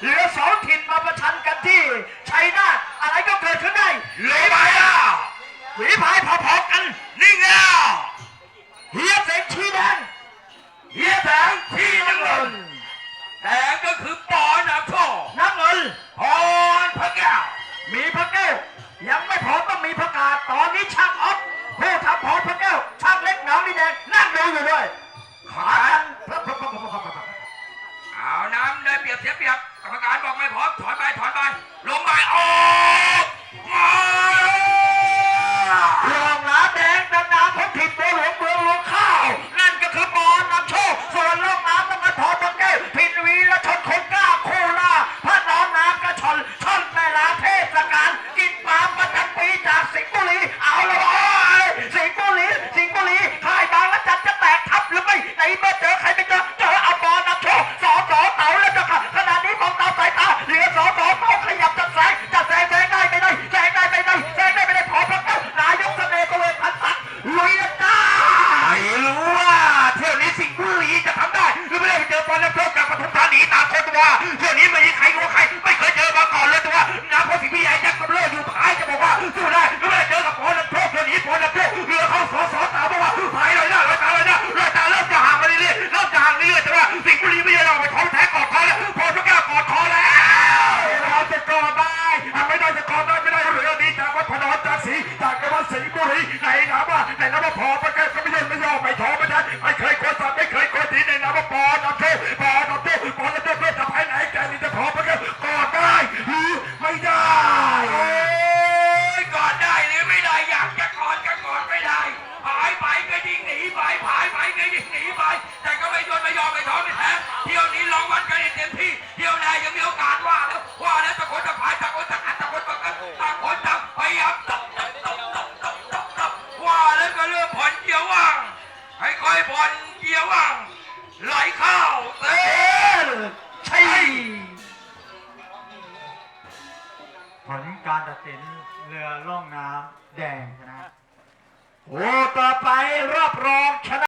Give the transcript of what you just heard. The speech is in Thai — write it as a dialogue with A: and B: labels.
A: เหลือสองถิ่นมาประชันกันที่ชัยนาทอะไรก็เกิดขึ้นได้
B: เลยไปอะ
A: หวีพายพอๆกัน
B: นิ่งแล้ว
A: เฮียเสงชีแดง
B: เฮียแสงที่น้ำเงินแดงก็คือปอน้ำโชค
A: น้ำเงิน
B: พรพระแก้ว
A: มีพระแก้วยังไม่พอต้องมีพระกาศตอนนี้ช่างออฟผู้ทำพรพระแก้วช่างเล็กหนองดีแดงนั่งดูอยู่ด้วยขากันพระพระพระพระพระพระพระ
B: เอาน้ำได้เปรียบเสียเปรียบ
A: จากวัดพน
B: อนจากศรีจากจังหวัดสิงห์บุรีไหนนะว่าไหนนะว่าพอพระก้วก็ไม่ยอมไม่ยอมไม่ท้อไม่ได้ไม่เคยโกดสัตว์ไม่เคยโกดทีในนะว่าปอนำโชคปอนำโชคปอนำโชคเพื่อจะภายไหนแกนี่จะพอพระก้วกอดได้หรือไม่ได้โอ้ยกอดได้หรือไม่ได้อยากจะกอดก็กอดไม่ได้หายไปก็ยิงหนีไปหายไปก็ยิงหนีไปแต่ก็ไม่ยอมไม่ยอมไม่ท้อ ไหลเข้าเต้
A: เอ๊ะใช่
C: ผลการตัดสินเรือล่องน้ำแดงชนะ
A: โอ้ต่อไปรอบรองชนะ